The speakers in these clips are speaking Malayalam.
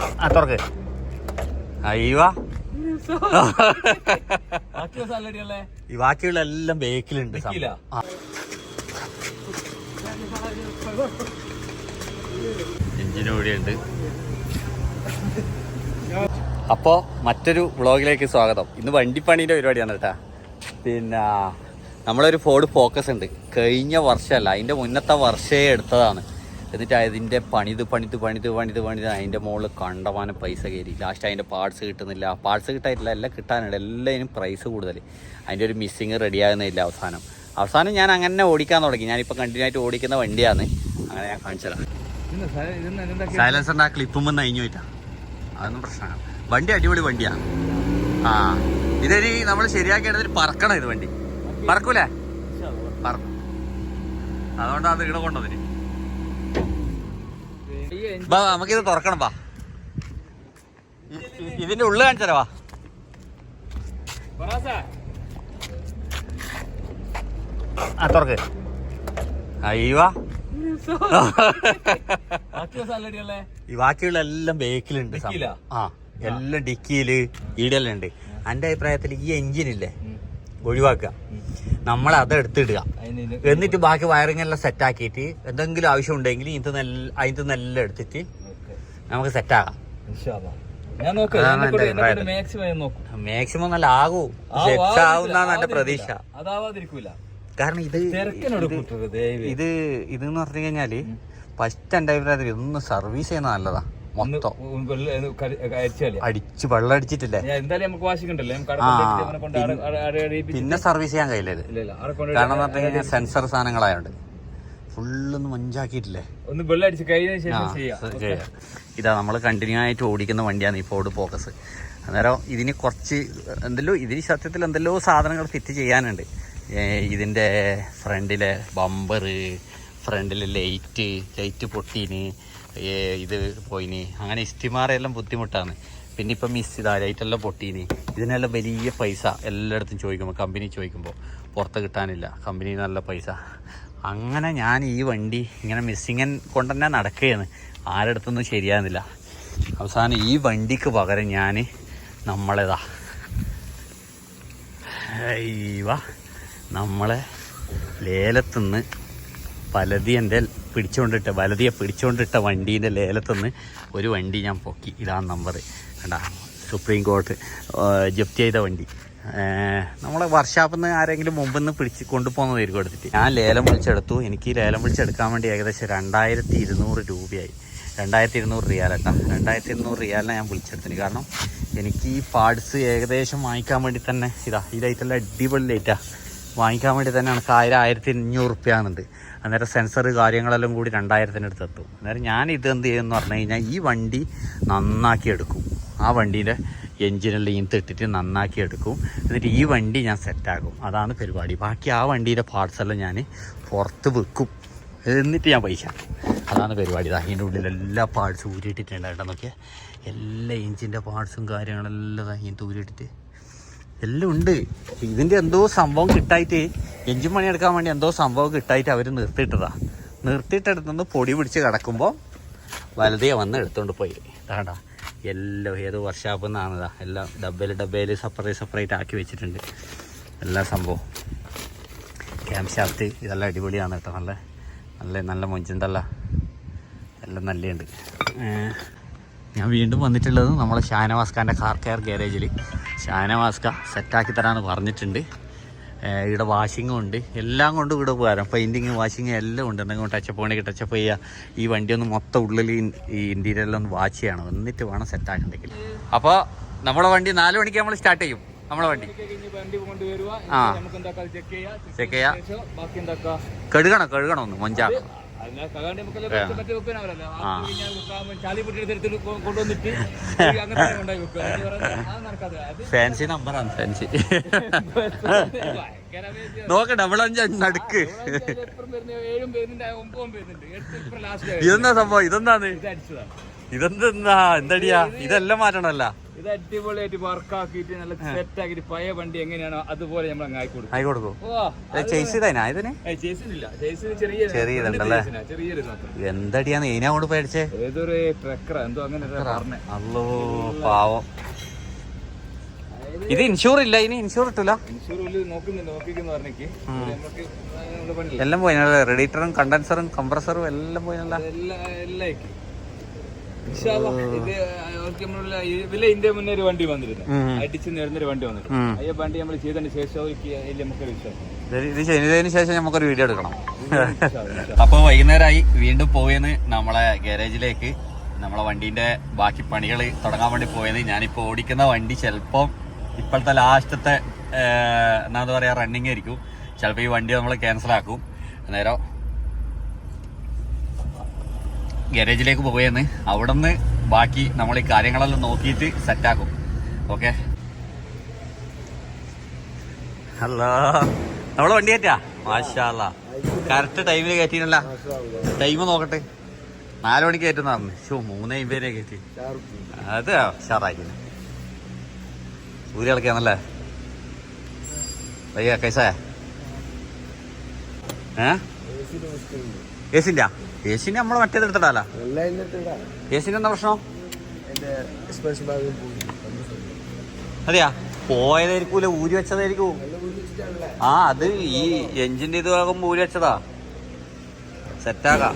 ആ തുറക്ക്. ഉള്ളേ? ഈ ബാക്കിയുള്ള എല്ലാം ബേക്കിലുണ്ട് എഞ്ചിനോടിയുണ്ട് ആ. എഞ്ചിന് കൂടിയുണ്ട്. അപ്പോ മറ്റൊരു വ്ളോഗിലേക്ക് സ്വാഗതം. ഇന്ന് വണ്ടിപ്പണീന്റെ പരിപാടിയാണ് കേട്ടാ. പിന്നെ നമ്മളൊരു ഫോർഡ് ഫോക്കസ് ഉണ്ട്. കഴിഞ്ഞ വർഷമല്ല അതിന്റെ മുന്നത്തെ വർഷേ എടുത്തതാണ്. എന്നിട്ട് അതിന്റെ പണിത് പണിത് പണിത് പണിത് പണിത് അതിന്റെ മുകളിൽ കണ്ടമാനം പൈസ കയറി. ലാസ്റ്റ് അതിന്റെ പാർട്സ് കിട്ടുന്നില്ല. പാർട്സ് കിട്ടാനില്ല. എല്ലാം കിട്ടാനുണ്ട് എല്ലാം പ്രൈസ് കൂടുതൽ. അതിന്റെ ഒരു മിസ്സിങ് റെഡിയാകുന്നില്ല അവസാനം. അവസാനം ഞാൻ അങ്ങനെ ഓടിക്കാൻ തുടങ്ങി. ഞാനിപ്പോൾ കണ്ടിന്യൂ ആയിട്ട് ഓടിക്കുന്ന വണ്ടിയാണ്. അങ്ങനെ ഞാൻ കാണിച്ചതാണ് സൈലൻസറിന്റെ ആ ക്ലിപ്പും വന്ന് അഴിഞ്ഞു പോയിട്ടാ. അതൊന്നും പ്രശ്നമാണ് വണ്ടി അടിപൊളി വണ്ടിയാണ് ആ. ഇതൊരു നമ്മൾ ശരിയാക്കി എടുത്തിട്ട് പറക്കണം ഇത് വണ്ടി. പറക്കൂലേ? പറക്കും അതുകൊണ്ടാണ് അത് ഇവിടെ കൊണ്ടതിന് ബാ നമുക്കിത് തുറക്കണം ബാ ഇ- ഇതിന്റെ ഉള്ളു കാണിച്ചാലോ വാ ആ തുറക്ക് അയ്യവാ? ഈ ബാക്കിയുള്ള എല്ലാം ബേക്കിലുണ്ട്. ആ എല്ലാം ഡിക്കിയിൽ ഈടെല്ലാം ഉണ്ട് എന്റെ അഭിപ്രായത്തിൽ ഈ എഞ്ചിനില്ലേ. ഒഴിവാക്കുക. നമ്മൾ അത് എടുത്തിടുക. എന്നിട്ട് ബാക്കി വയറിംഗ് എല്ലാം സെറ്റ് ആക്കിയിട്ട് എന്തെങ്കിലും ആവശ്യം ഉണ്ടെങ്കിൽ ഇത് നെല്ല അതിന് നല്ല എടുത്തിട്ട് നമുക്ക് സെറ്റ് ആകാം ഇൻഷാ അല്ലാ. ഞാൻ നോക്കാം അതാണ് എന്നെ കൊണ്ട് എന്റെ എന്നെ കൊണ്ട് അഭിപ്രായം. maximum ഞാൻ നോക്കും. മാക്സിമം നല്ല ആകൂ. എന്റെ പ്രതീക്ഷ. കാരണം ഇത് ഇത് ഇത് ഇതെന്ന് പറഞ്ഞു കഴിഞ്ഞാൽ ഫസ്റ്റ് എന്റെ അഭിപ്രായത്തിൽ ഇതൊന്ന് സർവീസ് ചെയ്യുന്ന നല്ലതാ. മൊത്തം. അടിച്ച് വെള്ളം അടിച്ചിട്ടില്ലേ? എന്തായാലും നമുക്ക് വാശിക്ക് ഉണ്ടല്ലോ നമുക്ക് ആ, അവിടെ കൊണ്ടുപോയിട്ട് ഇവനെ കൊണ്ട് ആടെ- ആടെ- ആടെ അടിയിപ്പിച്ച് പിന്നെ സർവീസ് ചെയ്യാൻ കഴിയില്ല ഇത്. കാരണം എന്ന് പറഞ്ഞു കഴിഞ്ഞാൽ സെൻസർ സാധനങ്ങളായോണ്ട്. ഫുള്ളൊന്ന് മഞ്ചാക്കിയിട്ടില്ലേ? ഒന്ന് വെള്ളം അടിച്ച് കഴിഞ്ഞതിന് ശേഷം ഇതാ നമ്മൾ കണ്ടിന്യൂ ആയിട്ട് ഓടിക്കുന്ന വണ്ടിയാണ് ഈ ഫോർഡ് ഫോക്കസ് അന്നേരം ഇതിന് കുറച്ച് എന്തല്ലോ ഇതിന് സത്യത്തിൽ എന്തെല്ലോ സാധനങ്ങൾ ഫിറ്റ് ചെയ്യാനുണ്ട്. ഇതിന്റെ ഇതിന്റെ ഫ്രണ്ടിലെ ബമ്പർ ഫ്രണ്ടിലെ ലൈറ്റ് ലൈറ്റ് പൊട്ടീന് ഇത് പോയിനി. അങ്ങനെ ഇസ്റ്റിമാറെല്ലാം ബുദ്ധിമുട്ടാണ്. പിന്നെ ഇപ്പം മിസ് ലൈറ്റെല്ലാം പൊട്ടീന്. ഇതിനെല്ലാം വലിയ പൈസ എല്ലായിടത്തും ചോദിക്കുമ്പോൾ കമ്പനി ചോദിക്കുമ്പോൾ പുറത്ത് കിട്ടാനില്ല. കമ്പനി നല്ല പൈസ. അങ്ങനെ ഞാൻ ഈ വണ്ടി ഇങ്ങനെ മിസ്സിങ്ങൻ കൊണ്ട് തന്നെ നടക്കുകയാണ്. ആരടുത്തൊന്നും ശരിയാകുന്നില്ല. അവസാനം ഈ വണ്ടിക്ക് പകരം ഞാൻ നമ്മളേതാ. അയ്യവ. നമ്മളെ ലേലത്തുനിന്ന് പലതി എന്റെ പിടിച്ചുകൊണ്ടിട്ട വലതിയെ പിടിച്ചുകൊണ്ടിട്ട വണ്ടീന്റെ ലേലത്തുനിന്ന് ഒരു വണ്ടി ഞാൻ പൊക്കി. ഇതാണ് നമ്പർ കണ്ടാ? സുപ്രീം കോർട്ട് ജപ്തി ചെയ്ത വണ്ടി. നമ്മളെ വർഷാപ്പിൽ നിന്ന് ആരെങ്കിലും മുമ്പിൽ നിന്ന് പിടിച്ച് കൊണ്ടുപോകുന്നതായിരിക്കും എടുത്തിട്ട്. ഞാൻ ലേലം വിളിച്ചെടുത്തു. എനിക്ക് ലേലം വിളിച്ചെടുക്കാൻ വേണ്ടി ഏകദേശം രണ്ടായിരത്തി ഇരുന്നൂറ് രൂപയായി. രണ്ടായിരത്തി ഇരുന്നൂറ് റിയാലട്ടാ രണ്ടായിരത്തി ഇരുന്നൂറ് റിയാലിനെ ഞാൻ വിളിച്ചെടുത്തിന് കാരണം എനിക്ക് ഈ പാർട്സ് ഏകദേശം വാങ്ങിക്കാൻ വേണ്ടി തന്നെ ഇതാ ഈ ലൈറ്റെല്ലാം അടിപൊളി ലൈറ്റാ വാങ്ങിക്കാൻ വേണ്ടി തന്നെ എനിക്ക് ആയിരം ആയിരത്തി അഞ്ഞൂറ് റുപ്യ ആകുന്നുണ്ട് അന്നേരം സെൻസർ കാര്യങ്ങളെല്ലാം കൂടി രണ്ടായിരത്തിനടുത്ത് എത്തും. അന്നേരം ഞാൻ ഇത് എന്ത് ചെയ്യുമെന്ന് പറഞ്ഞു കഴിഞ്ഞാൽ ഈ വണ്ടി നന്നാക്കി എടുക്കും. ആ വണ്ടീന്റെ എഞ്ചിനെല്ലാം ഇങ്ങനത്തെ ഇട്ടിട്ട് നന്നാക്കി എടുക്കും. എന്നിട്ട് ഈ വണ്ടി ഞാൻ സെറ്റാക്കും അതാണ് പരിപാടി. ബാക്കി ആ വണ്ടീന്റെ പാർട്സ് എല്ലാം ഞാൻ പുറത്ത് വെക്കും. എന്നിട്ട് ഞാൻ പൈസ അതാണ് പരിപാടി. അതിന്റെ ഉള്ളിൽ എല്ലാ പാർട്സും ഊരിയിട്ടിട്ടുണ്ട് നോക്കിയാൽ എല്ലാ എഞ്ചിന്റെ പാർട്സും കാര്യങ്ങളെല്ലാം ഇതിന്റെ ഊരിയിട്ടിട്ട് എല്ലാം ഉണ്ട്. ഇതിന്റെ എന്തോ സംഭവം കിട്ടായിട്ട് എഞ്ചിൻ പണിയെടുക്കാൻ വേണ്ടി എന്തോ സംഭവം കിട്ടായിട്ട് അവർ നിർത്തിയിട്ടതാ. നിർത്തിയിട്ടെടുത്തുനിന്ന് പൊടി പിടിച്ച് കിടക്കുമ്പോൾ വലുതേ വന്ന് എടുത്തുകൊണ്ട് പോയി. ഇതാണ്ട. എല്ലാം ഏത് വർഷാപ്പിൽ എന്നാണതാ എല്ലാം ഡബ്ബയിൽ ഡബ്ബയിൽ സെപ്പറേറ്റ് സെപ്പറേറ്റ് ആക്കി വെച്ചിട്ടുണ്ട്. എല്ലാ സംഭവം. ക്യാമ്പ് ഷാഫ്റ്റ് ഇതെല്ലാം അടിപൊളിയാണ് കേട്ടോ. നല്ല നല്ല നല്ല മൊഞ്ചുണ്ടല്ല എല്ലാം നല്ലുണ്ട് ഞാൻ വീണ്ടും വന്നിട്ടുള്ളത് നമ്മളെ ഷാനവാസ്കാന്റെ കാർ കെയർ ഗാരേജിൽ ഷാനവാസ്ക സെറ്റാക്കി തരാമെന്ന് പറഞ്ഞിട്ടുണ്ട്. ഇവിടെ വാഷിങ്ങും ഉണ്ട്. എല്ലാം കൊണ്ടും ഇവിടെ പോകാം പെയിന്റിങ് വാഷിങ് എല്ലാം ഉണ്ട്. എന്തെങ്കിലും ടച്ചപ്പ് വേണമെങ്കിൽ ടച്ചപ്പ് ചെയ്യുക ഈ വണ്ടി ഒന്ന് മൊത്തം ഉള്ളിൽ ഈ ഇന്റീരിയറിൽ ഒന്ന് വാച്ച് ചെയ്യണം. എന്നിട്ട് വേണം സെറ്റാക്കണ്ടെങ്കിൽ അപ്പോൾ നമ്മളെ വണ്ടി നാല് മണിക്ക് നമ്മൾ സ്റ്റാർട്ട് ചെയ്യും. നമ്മളെ വണ്ടി. ആ. ചെക്ക് ചെയ്യാം. കഴുകണം കഴുകണം ഒന്ന്. മൊഞ്ചാക്കണം ഫാൻസി നമ്പറാണ് ഫാൻസി നോക്ക ഡബിൾ അഞ്ച് നടുക്ക് എപ്പോഴും വരുന്ന ഏഴും വരുന്നുണ്ട് ഒമ്പതും വരുന്നുണ്ട്. എട്ട് ഇപ്പൊ ലാസ്റ്റ് ഇതെന്താ സംഭവം? ഇതെന്താണ്? ഇതെന്താ എന്തടിയാ? ഇതെല്ലാം മാറ്റണല്ല ഇത് അടിപൊളിയായിട്ട് വർക്ക് ആക്കിയിട്ട് നല്ല സെറ്റ് ആക്കിയിട്ട് പഴയ വണ്ടി എങ്ങനെയാണോ അതുപോലെ നമ്മൾ അങ്ങ് ആക്കി കൊടുക്കും. ആയി കൊടുക്കൂ ഇതാ ഇതിന്? ചേസിനില്ല ചേസിന് ചെറിയ ചെറിയതുണ്ടല്ലേ? ചെറിയൊരു എന്തടിയാന്ന് ഇതിനെ കൊണ്ട് പേടിച്ചേ? ഏതൊരു ട്രക്കറ? എന്തോ അങ്ങനെ പറഞ്ഞേ. അല്ലോ പാവം. ഇത് ഇൻഷൂർ ഇല്ല ഇനി ഇൻഷൂർ നമ്മുടെ എല്ലാം പോയിനല്ലേ റെഡിറ്ററും കണ്ടൻസറും കംപ്രസറും എല്ലാം പോയിനല്ല ഇതിലെ ഇന്ത്യ മുന്നേ ഒരു വണ്ടി വന്നിരുന്നു. ഉം. അടിച്ച് നേടുന്നൊരു വണ്ടി വന്നിരുന്നു. അയ്യ വണ്ടി നമ്മൾ ചെയ്തതിന് ശേഷം നമുക്കൊരു വിശ്വാസം. ഇത് ഇത് ചെയ്തതിന് ശേഷം നമുക്കൊരു വീഡിയോ എടുക്കണം. അപ്പോൾ വൈകുന്നേരമായി വീണ്ടും പോയെന്ന് നമ്മളെ ഗാരേജിലേക്ക് നമ്മളെ വണ്ടിന്റെ ബാക്കി പണികൾ തുടങ്ങാൻ വേണ്ടി പോയത് ഞാനിപ്പോ ഓടിക്കുന്ന വണ്ടി ചിലപ്പം ഇപ്പോഴത്തെ ലാസ്റ്റത്തെ എന്താ പറയാ റണ്ണിങ് ആയിരിക്കും. ചിലപ്പോൾ ഈ വണ്ടി നമ്മൾ ക്യാൻസൽ ആക്കും. അന്നേരം ഗാരേജിലേക്ക് പോയെന്ന് അവിടെ നിന്ന് ബാക്കി നമ്മൾ ഈ കാര്യങ്ങളെല്ലാം നോക്കിയിട്ട് സെറ്റാക്കും ഓക്കെ ഹലോ നമ്മളെ വണ്ടി കയറ്റാ മാഷാല്ല കറക്റ്റ് ടൈമിൽ കയറ്റിനല്ല ടൈം നോക്കട്ടെ. നാല് മണിക്ക് കയറ്റുന്ന പറഞ്ഞു ഷോ മൂന്നേ അമ്പതിനെ കയറ്റി അത് ഷാറാക്കി ഊരി കളിക്കാന്നല്ലേ? വയ്യ കൈസായ? ഏ? ഏസിന്റെ ഏസിന്റെ നമ്മളെ മറ്റേത് എടുത്തിട്ടാല ഏസിന്റെ എന്താ പ്രശ്നം അതെയാ പോയതായിരിക്കൂല ഊരി വെച്ചതായിരിക്കും ആ അത് ഈ എഞ്ചിന്റെ ഇത് ആകുമ്പോ ഊരി വെച്ചതാ സെറ്റാകാം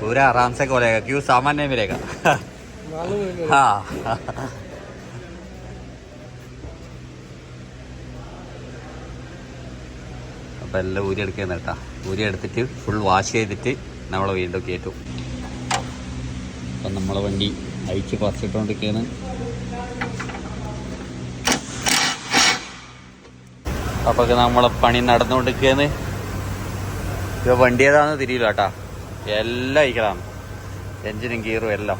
पूरा आराम से खोलेगा क्यों सामान नहीं मिलेगा हाँ അപ്പം എല്ലാം ഊരി എടുക്കുന്ന കേട്ടാ ഊരിയെടുത്തിട്ട് ഫുൾ വാഷ് ചെയ്തിട്ട് നമ്മൾ വീണ്ടും കയറ്റും അപ്പം നമ്മളെ വണ്ടി അഴിച്ച് പറിച്ചിട്ടുകൊണ്ടിരിക്കുകയാണ് അപ്പോൾ നമ്മളെ പണി നടന്നുകൊണ്ടിരിക്കുകയാണ് ഇപ്പോൾ വണ്ടി ഏതാണെന്ന് തിരിയില്ല കേട്ടാ. എല്ലാം ഇക്കളാണ് എഞ്ചിനും ഗിയറും എല്ലാം.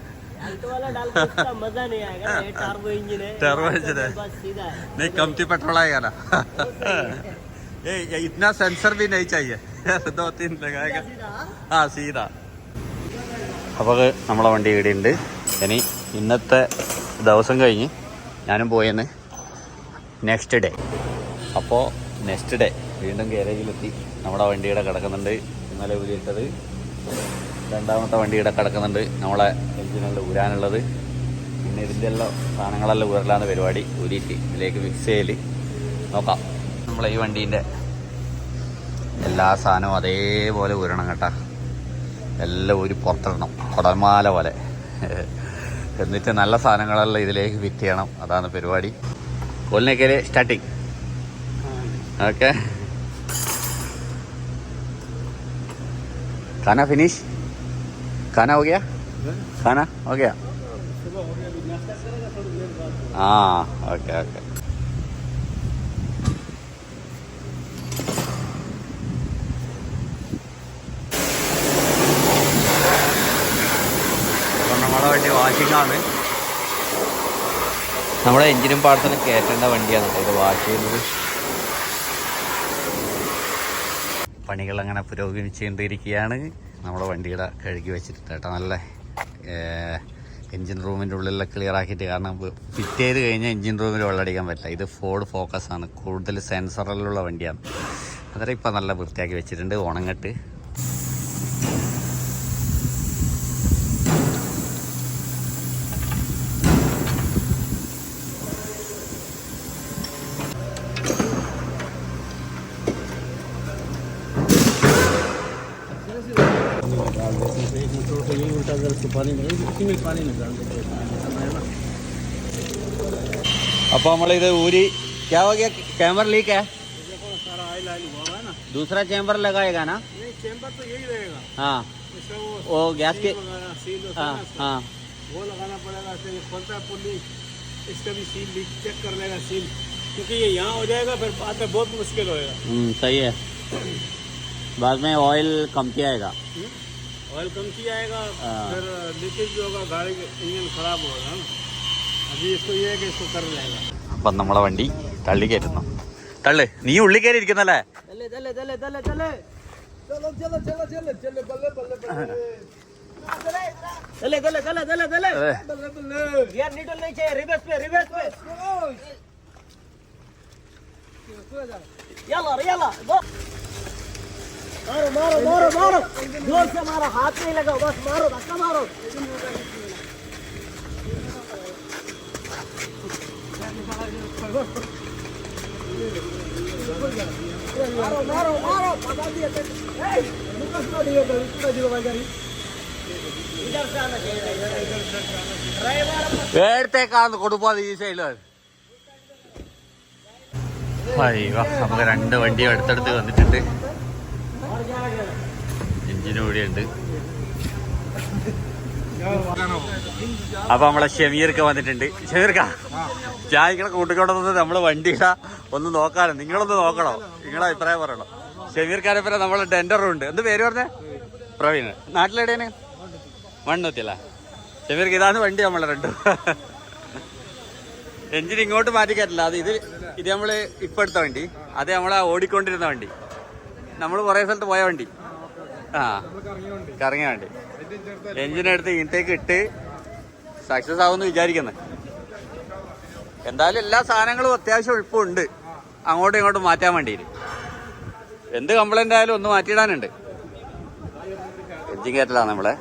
टर्बो इंजन है। बस सीधा है नहीं कमती पेट्रोल आएगा ना ये, ये इतना सेंसर भी नहीं चाहिए दो तीन लगाएगा ആ സീതാ അപ്പോൾ നമ്മളെ വണ്ടി ഇവിടെ ഉണ്ട് ഇനി ഇന്നത്തെ ദിവസം കഴിഞ്ഞ് ഞാനും പോയെന്ന് നെക്സ്റ്റ് ഡേ അപ്പോൾ നെക്സ്റ്റ് ഡേ വീണ്ടും ഗാരേജിലെത്തി നമ്മുടെ വണ്ടിയുടെ കിടക്കുന്നുണ്ട് ഇന്നലെ ഊരിയിട്ടത് രണ്ടാമത്തെ വണ്ടിയുടെ കിടക്കുന്നുണ്ട് നമ്മളെ ഒറിജിനൽ ഊരാനുള്ളത്. പിന്നെ ഇതിന്റെ എല്ലാം സാധനങ്ങളെല്ലാം ഊരലാണ് പരിപാടി ഊരിയിട്ട് ഇതിലേക്ക് ഫിക്സ് ചെയ്യൽ നോക്കാം. നമ്മൾ ഈ വണ്ടീന്റെ എല്ലാ സാധനവും അതേപോലെ ഊരണം കേട്ടോ. എല്ലാം ഊരി പുറത്തിടണം. കുടൽമാല പോലെ. എന്നിട്ട് നല്ല സാധനങ്ങളെല്ലാം ഇതിലേക്ക് ഫിറ്റ് ചെയ്യണം. അതാണ് പരിപാടി. കോലിനേക്കൽ സ്റ്റാർട്ടിങ് ഓക്കെ. കാന ഫിനിഷ് കാന ഓക്കെയാ खाना हो गया हाँ ओके ओके അപ്പം നമ്മുടെ വണ്ടി വാഷിംഗ് ആണ് നമ്മുടെ എഞ്ചിനും പാർട്സിനും കയറ്റേണ്ട വണ്ടിയാണ് കേട്ടോ ഇത് വാഷ് ചെയ്യുന്നത് പണികൾ അങ്ങനെ പുരോഗമിച്ചുകൊണ്ടിരിക്കുകയാണ് നമ്മുടെ വണ്ടിയുടെ കഴുകി വെച്ചിട്ട് കേട്ടോ നല്ല എൻജിൻ റൂമിന്റെ ഉള്ളിലുള്ള ക്ലിയർ ആക്കിയിട്ട് കാരണം ഫിറ്റ് ചെയ്ത് കഴിഞ്ഞാൽ എൻജിൻ റൂമിൽ വെള്ളടിക്കാൻ പറ്റില്ല. ഇത് ഫോർഡ് ഫോക്കസ് ആണ്. കൂടുതൽ സെൻസറിലുള്ള വണ്ടിയാണ്. അന്നേരം ഇപ്പം നല്ല വൃത്തിയാക്കി വെച്ചിട്ടുണ്ട്. ഉണങ്ങട്ട്. अब मतलब हम इधर पूरी क्या हो गया? कैमर लीक है? दूसरा चैम्बर लगाएगा ना? चैम्बर तो यही रहेगा। हाँ। वो, गैस के हाँ हाँ वो लगाना पड़ेगा खोलता है पुली। इसका भी सील चेक कर लेगा सील क्योंकि ये यहाँ हो जाएगा फिर बाद में बहुत मुश्किल होएगा। हम्म, सही है। बाद में ऑयल कम किया ऑयल कम किया आएगा हाँ। फिर लीकेज भी होगा गाड़ी का इंजन खराब होगा ना अभी इसको ये है कि इसको कर लेगा അപ്പം നമ്മളെ വണ്ടി തള്ളി കയറ്റുന്നു തള്ളു നീ ഉള്ളി കയറി ഇരിക്കുന്നല്ലേ दले मारो मारो मारो मारो जोर से मारो हाथ नहीं लगाओ बस मारो धक्का मारो मारो मारो मारो पता दिया ए मुकस को दियो तो इसको दियो भाई इधर से आना चाहिए ड्राइवर നേരത്തേക്കാന്ന് കൊടുപ്പാതെ ഈ സൈഡിൽ അയ്യോ നമുക്ക് രണ്ട് വണ്ടി അടുത്തടുത്ത് വന്നിട്ടുണ്ട് और जाएगा എഞ്ചിനും ഇവിടെ ഉണ്ട് അപ്പൊ നമ്മളെ ഷമീർക്ക് വന്നിട്ടുണ്ട്. ഷമീർക്ക കൂട്ടിക്കോട്ടെ കൂട്ടിക്കൊണ്ടത് നമ്മൾ വണ്ടിയുടെ ഒന്ന് നോക്കാനോ നിങ്ങളൊന്ന് നോക്കണോ? നിങ്ങളെ അഭിപ്രായം പറയണോ? ഷമീർക്കാരെ പറയാ നമ്മളെ ടെൻഡറും ഉണ്ട്. എന്ത് പേര് പറഞ്ഞേ? പ്രവീൺ. നാട്ടിലെവിടെയാണ് മണ്ണുത്തില്ല ഷമീർക്ക് ഇതാണ് വണ്ടി നമ്മളെ രണ്ടും. എഞ്ചിൻ ഇങ്ങോട്ട് മാറ്റി കയറ്റില്ല. അത് ഇത് ഇത് നമ്മൾ ഇപ്പൊ എടുത്ത വണ്ടി. അത് നമ്മളെ ഓടിക്കൊണ്ടിരുന്ന വണ്ടി. നമ്മൾ കുറേ സ്ഥലത്ത് പോയ വണ്ടി. ആ. കറങ്ങിയ വണ്ടി. എഞ്ചിൻ എടുത്ത് ഇങ്ങോട്ടേക്ക് ഇട്ട് സക്സസ് ആവുമെന്ന് വിചാരിക്കുന്നത് എന്തായാലും എല്ലാ സാധനങ്ങളും അത്യാവശ്യം എളുപ്പമുണ്ട്. അങ്ങോട്ടും ഇങ്ങോട്ടും മാറ്റാൻ വേണ്ടിയിട്ട്. എന്ത് കംപ്ലൈന്റ് ആയാലും ഒന്ന് മാറ്റിയിടാനുണ്ട്. എഞ്ചിൻ കയറ്റലാണ് നമ്മളെ.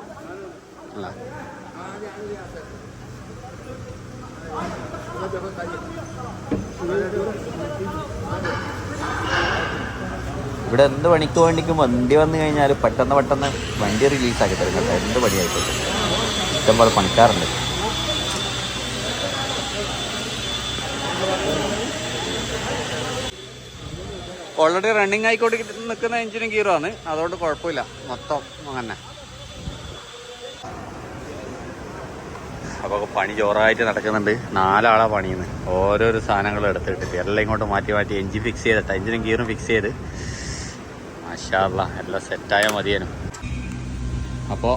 ഇവിടെ എന്ത് പണിക്ക് വേണ്ടിക്കും വണ്ടി വന്നു കഴിഞ്ഞാൽ പെട്ടെന്ന് പെട്ടെന്ന് വണ്ടി റിലീസാക്കി തരും കേട്ടോ. എന്ത് പണിയായിക്കോട്ടെ. ഇഷ്ടംപോലെ പണിക്കാറുണ്ട് ഓൾറെഡി റണ്ണിങ് ആയിക്കോട്ട് നിൽക്കുന്ന എഞ്ചിനും ആണ്. അതുകൊണ്ട് കുഴപ്പമില്ല. മൊത്തം അങ്ങനെ. അപ്പോൾ പണി ജോറായിട്ട് നടക്കുന്നുണ്ട്. നാലാളാ പണിയുന്നത് ഓരോരോ സാധനങ്ങൾ എടുത്തിട്ട് എല്ലാം ഇങ്ങോട്ട് മാറ്റി മാറ്റി എഞ്ചിൻ ഫിക്സ് ചെയ്തിട്ട്. എഞ്ചിനും ഗിയറും ഫിക്സ് ചെയ്ത്. മാഷാല്ല എല്ലാം സെറ്റായ മതിയേനു. അപ്പോൾ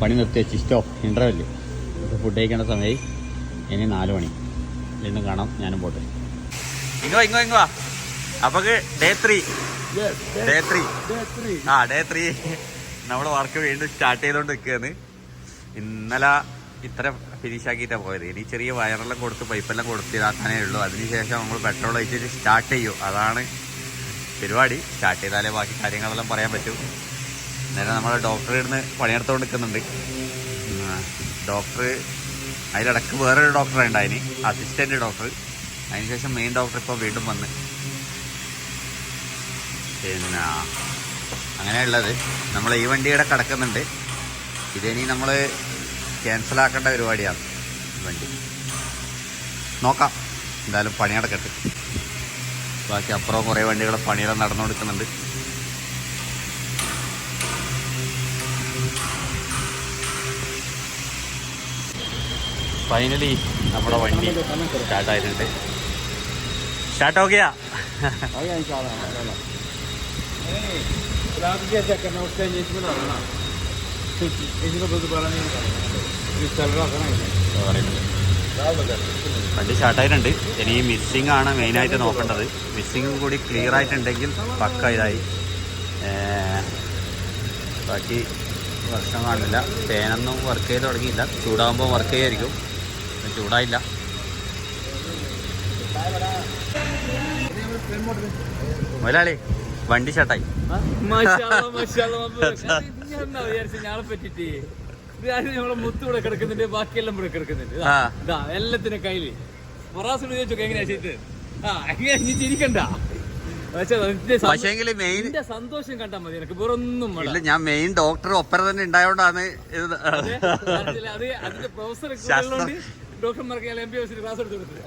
പണി നിർത്തി ഇഷ്ടോ സ്റ്റോപ്പ് ഇന്റർവെല്ല് ഫുഡ് കഴിക്കേണ്ട സമയമായി ഇനി നാല് മണി. വീണ്ടും കാണാം ഞാനും പോട്ടെ. ഇങ്ങോ ഇങ്ങോ ഇങ്ങോ അപ്പോൾ ഡേ ത്രീ ഡേ ത്രീ ആ ഡേ ത്രീ നമ്മുടെ വർക്ക് വീണ്ടും സ്റ്റാർട്ട് ചെയ്തുകൊണ്ട് നിൽക്കുകയാണ് ഇന്നലെ ഇത്ര ഫിനിഷ് ആക്കിയിട്ടാണ് പോയത്. ഇനി ചെറിയ വയറെല്ലാം കൊടുത്ത് പൈപ്പെല്ലാം കൊടുത്ത് ഇതാക്കാനേ ഉള്ളൂ. അതിനുശേഷം നമ്മൾ പെട്രോൾ ഒഴിച്ചിട്ട് സ്റ്റാർട്ട് ചെയ്യൂ. അതാണ് പരിപാടി സ്റ്റാർട്ട് ചെയ്താലേ ബാക്കി കാര്യങ്ങളെല്ലാം പറയാൻ പറ്റൂ. നേരെ നമ്മൾ ഡോക്ടറെ ഇടുന്ന് പണിയെടുത്തോണ്ട് നിൽക്കുന്നുണ്ട് ഡോക്ടർ അതിലിടക്ക് വേറൊരു ഡോക്ടറെ ഉണ്ടായിന് അസിസ്റ്റന്റ് ഡോക്ടർ അതിനുശേഷം മെയിൻ ഡോക്ടർ ഇപ്പോൾ വീണ്ടും വന്ന്. പിന്നെ അങ്ങനെയുള്ളത്. നമ്മൾ ഈ വണ്ടിയുടെ കിടക്കുന്നുണ്ട്. ഇതിനി നമ്മൾ ക്യാൻസൽ ആക്കേണ്ട പരിപാടിയാണ് വണ്ടി. നോക്കാം. എന്തായാലും പണി നടക്കട്ടെ ബാക്കി അപ്പുറം കുറേ വണ്ടികളെ പണിയെല്ലാം നടന്നു കൊടുക്കുന്നുണ്ട് ഫൈനലി നമ്മുടെ വണ്ടി സ്റ്റാർട്ടായിട്ടുണ്ട്. സ്റ്റാർട്ട് ഓക്കെയാ ഇതിനെ പറ്റി പറയാൻ പറയുന്നത്. വണ്ടി ഷാർട്ടായിട്ടുണ്ട് ഇനി മിസ്സിംഗ് ആണ് മെയിനായിട്ട് നോക്കേണ്ടത്. മിസ്സിംഗ് കൂടി ക്ലിയർ ആയിട്ടുണ്ടെങ്കിൽ പക്ക ഇതായി. ബാക്കി വർഷം കാണില്ല. ഫാനൊന്നും വർക്ക് ചെയ്ത് തുടങ്ങിയില്ല. ചൂടാകുമ്പോൾ വർക്ക് ചെയ്യായിരിക്കും. ചൂടായില്ല. മുതലാളി വണ്ടി ഷട്ടായി നമ്മളെ മുത്ത് ഇവിടെ കിടക്കുന്നുണ്ട് ബാക്കിയെല്ലാം ഇവിടെ കിടക്കുന്നുണ്ട്. ഇതാ, എല്ലാത്തിന്റെ കയ്യിൽ. മൊറാസിനോട് ചോദിച്ചോ എങ്ങനെയാ ചെയ്ത് ആ എങ്ങനെയാ നീ ചിരിക്കണ്ട. സന്തോഷം കണ്ടാ മതി എനിക്ക് വേറെ ഒന്നും ഇല്ല ഞാൻ മെയിൻ ഡോക്ടർ ഒപ്പര തന്നെ ഉണ്ടായോണ്ടാണ് അതെ, അത് അതിന്റെ പ്രൊഫസർ ഡോക്ടർമാർക്ക് എം ബി എസിന് ക്ലാസ് എടുത്തു കൊടുത്തത്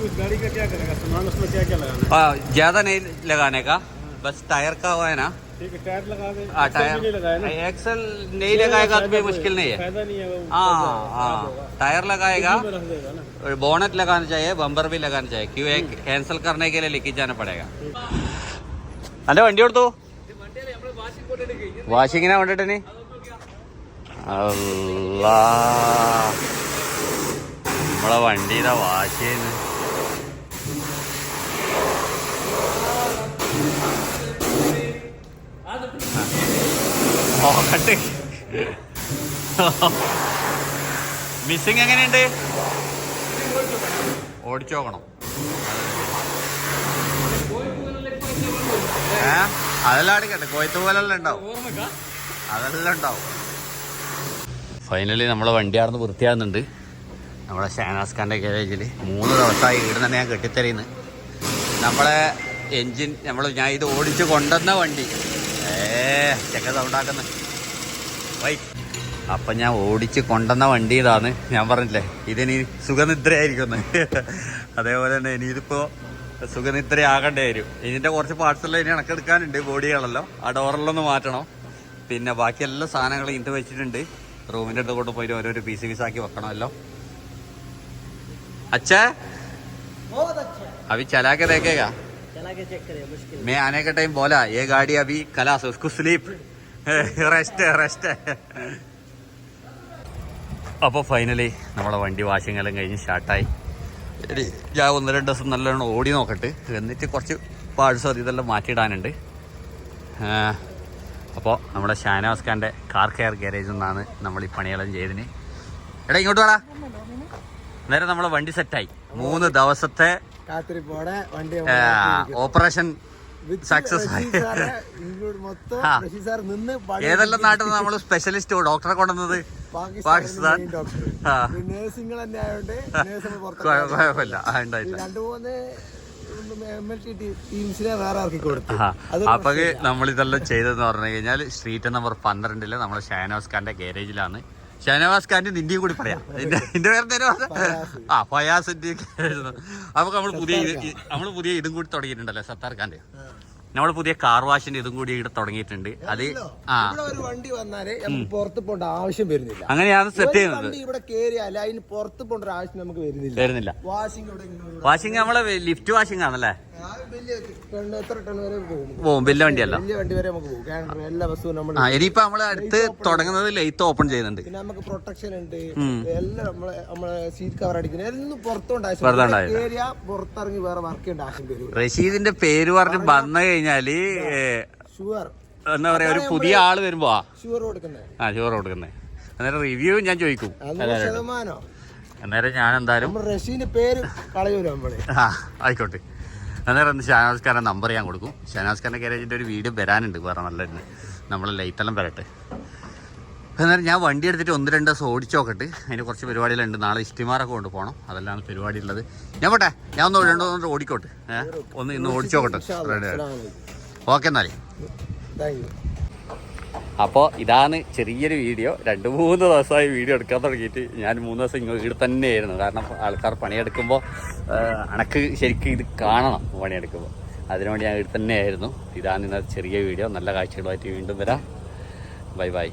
उस गाड़ी का क्या करेगा सामान उसमें क्या क्या लगाना आ, ज्यादा नहीं लगाने का बस टायर का हुआ है ना है ठीक है टायर लगा दे हाँ एक्सल भी नहीं लगाया ना टायर एक्सल नहीं लगाएगा तो भी मुश्किल नहीं है फायदा नहीं है वो हाँ हाँ टायर लगाएगा में रख देगा ना बोनट लगाना चाहिए बम्पर भी लगाना चाहिए क्यों एक कैंसिल करने के लिए लेके जाना पड़ेगा അന്റെ വണ്ടി കൊടുത്തു വാഷിങ്ങിനാ കൊണ്ടിട്ടിനി അല്ലാ നമ്മളെ വണ്ടിയുടെ വാഷ് നോക്കട്ടെ. മിസ്സിങ് എങ്ങനെയുണ്ട്? ഓടിച്ചു നോക്കണം ഏ? അതെല്ലാം അടിക്കട്ടെ കോയത്ത് പോലെല്ലാം ഉണ്ടാവും. അതെല്ലാം ഉണ്ടാവും. ഫൈനലി നമ്മളെ വണ്ടി ആർന്ന് വൃത്തിയാകുന്നുണ്ട് നമ്മളെ ഷാനാസ് ഖാന്റെ മൂന്ന് ദിവസമായി ഇവിടെ തന്നെ ഞാൻ കെട്ടിത്തരുന്നു. നമ്മളെ എൻജിൻ നമ്മൾ ഞാൻ ഇത് ഓടിച്ച് കൊണ്ടുവന്ന വണ്ടി. ഏ വൈ. ഞാൻ ഓടിച്ച് കൊണ്ടുവന്ന വണ്ടി ഇതാണ്. ഞാൻ പറഞ്ഞില്ലേ ഇതിനി സുഖനിദ്രയായിരിക്കുന്നു അതേപോലെ തന്നെ ഇനിയിതിപ്പോൾ സുഖനിദ്രയാകേണ്ടി വരും. ഇതിന്റെ കുറച്ച് പാർട്സെല്ലാം ഇനി ഇണക്കെടുക്കാനുണ്ട് ബോഡികളെല്ലാം. ആ ഡോറിലൊന്ന് മാറ്റണം. പിന്നെ ബാക്കി എല്ലാ സാധനങ്ങളും ഇതിന്റെ വെച്ചിട്ടുണ്ട്. റൂമിന്റെ അടുത്ത് കൊണ്ട് പോയിട്ട് ഓരോരോ പീസ് പീസാക്കി വെക്കണമല്ലോ. അച്ഛാ? അവി ചലാക്കെ തേക്കേക്കാ. चला के देखेगा चला के चेक करिए मुश्किल मैं आने का टाइम बोला ये गाड़ी अभी खलास उसको स्लीप റെസ്റ്റ് റെസ്റ്റ് അപ്പോൾ ഫൈനലി നമ്മളെ വണ്ടി വാഷിംഗ് എല്ലാം കഴിഞ്ഞ് സ്റ്റാർട്ടായി എടി ഞാൻ ഒന്ന് രണ്ട് ദിവസം നല്ലോണം ഓടി നോക്കട്ടെ എന്നിട്ട് കുറച്ച് പാഴ്സോ ഇതെല്ലാം മാറ്റിയിടാനുണ്ട് അപ്പോൾ നമ്മുടെ ഷാനവാസ് ഖാൻ്റെ കാർ കെയർ ഗാരേജിൽ നിന്നാണ് നമ്മൾ ഈ പണിയെല്ലാം ചെയ്തതിന് എടാ ഇങ്ങോട്ട് വേടാ നേരെ നമ്മളെ വണ്ടി സെറ്റായി മൂന്ന് ദിവസത്തെ കാത്തിരിപ്പോടെ വണ്ടി ഓപ്പറേഷൻ സക്സസ് ആയി. ഏതെല്ലാം നാട്ടിൽ നമ്മൾ സ്പെഷ്യലിസ്റ്റ് ഡോക്ടറെ കൊണ്ടുവന്നത്? പാകിസ്ഥാൻ. കുഴപ്പമില്ല. അപ്പൊ നമ്മൾ ഇതെല്ലാം ചെയ്തതെന്ന് പറഞ്ഞു കഴിഞ്ഞാൽ സ്ട്രീറ്റ് നമ്പർ പന്ത്രണ്ടിൽ നമ്മളെ ഷാനോസ് ഖാന്റെ ഗാരേജിലാണ് ഷാനവാസ് ഖാന്റെ നിന്റെയും കൂടി പറയാം. നിന്റെ പേര് ആ ഫയാസിന്റെ അപ്പൊ നമ്മൾ പുതിയ നമ്മൾ പുതിയ ഇതും കൂടി തുടങ്ങിയിട്ടുണ്ടല്ലോ സത്താർ ഖാന്റെ നമ്മൾ പുതിയ കാർ വാഷിന്റെ ഇതും കൂടി ഇവിടെ തുടങ്ങിയിട്ടുണ്ട്. അത് ആ. ഒരു വണ്ടി വന്നാലേ നമുക്ക് പുറത്ത് പോകേണ്ട ആവശ്യം വരുന്നില്ല. അങ്ങനെയാണ് സെറ്റ് ചെയ്യുന്നത്. വണ്ടി ഇവിടെ കേറിയാൽ അതിന് പുറത്ത് പോകേണ്ട ഒരു ആവശ്യം നമുക്ക് വരുന്നില്ല. വരുന്നില്ല. വാഷിംഗ് ഇവിടെ ഇങ്ങനെ വാഷിംഗ് നമ്മളെ ലിഫ്റ്റ് വാഷിംഗ് ആണല്ലേ? ആ വലിയ ടൺ എത്ര ടൺ വരെ പോകും? വലിയ വണ്ടിയല്ല. വലിയ വണ്ടി വരെ നമുക്ക് പോകും. കാരണം എല്ലാ നമ്മൾ ആ ഇനിയിപ്പോ നമ്മൾ അടുത്ത് തുടങ്ങുന്നത് ലൈറ്റ് ഓപ്പൺ ചെയ്യുന്നുണ്ട്. പിന്നെ നമുക്ക് പ്രൊട്ടക്ഷൻ ഉണ്ട്. എല്ലാം നമ്മളെ നമ്മളെ സീറ്റ് കവർ അടിക്കുന്നത്. എല്ലാം പുറത്തോണ്ട് പുറത്തോണ്ട് ആവശ്യം ആവശ്യം. ഏരിയ പുറത്തിറങ്ങി വേറെ വർക്ക് ചെയ്യേണ്ട ആവശ്യം വരും. റഷീദിന്റെ പേര് പറഞ്ഞ് വന്നു കഴിഞ്ഞാൽ ഷുഗർ എന്താ പറയാ ഒരു പുതിയ ആൾ വരുമ്പോ ആ, ഷുഗർ കൊടുക്കുന്നത് ആ ചോറ് കൊടുക്കുന്നത് അന്നേരം റിവ്യൂ ഞാൻ ചോദിക്കും. ശതമാനോ? അന്നേരം ഞാൻ എന്തായാലും റഷീന്റെ പേര് കളയൂല നമ്മൾ. ആ ആയിക്കോട്ടെ. അന്നേരം ഷാനാസ് ഖാന്റെ നമ്പർ ഞാൻ കൊടുക്കും. ഷാനാസ് ഖാന്റെ ഗാരേജിന്റെ ഒരു വീഡിയോ വരാനുണ്ട് വേറെ നല്ലതിന് നമ്മൾ ലൈറ്റെല്ലാം വരട്ടെ. അന്നേരം ഞാൻ വണ്ടി എടുത്തിട്ട് ഒന്ന് രണ്ട് ദിവസം ഓടിച്ചു നോക്കട്ടെ. അതിന് കുറച്ച് പരിപാടികളുണ്ട്. നാളെ ഇഷ്ടിമാറൊക്കെ കൊണ്ട് പോകണം അതെല്ലാം പരിപാടി ഉള്ളത് ഞാൻ പോട്ടെ. ഞാൻ ഒന്ന് രണ്ടോ ഒന്ന് ഓടിക്കോട്ടെ. ഒന്ന് ഇന്ന് ഓടിച്ചു നോക്കട്ടെ. ഓക്കെ എന്നാലേ. അപ്പോൾ ഇതാണ് ചെറിയൊരു വീഡിയോ. രണ്ട് മൂന്ന് ദിവസമായി വീഡിയോ എടുക്കാൻ തുടങ്ങിയിട്ട് ഞാൻ മൂന്ന് ദിവസം ഇങ്ങോട്ട് ഇവിടെ തന്നെയായിരുന്നു. കാരണം ആൾക്കാർ പണിയെടുക്കുമ്പോൾ അണക്ക് ശരിക്കും ഇത് കാണണം പണിയെടുക്കുമ്പോൾ അതിനുവേണ്ടി ഞാൻ ഇവിടെ തന്നെയായിരുന്നു. ഇതാണ് ഇന്നത്തെ ചെറിയ വീഡിയോ. നല്ല കാഴ്ചകളുമായിട്ട് വീണ്ടും വരാം. Bye bye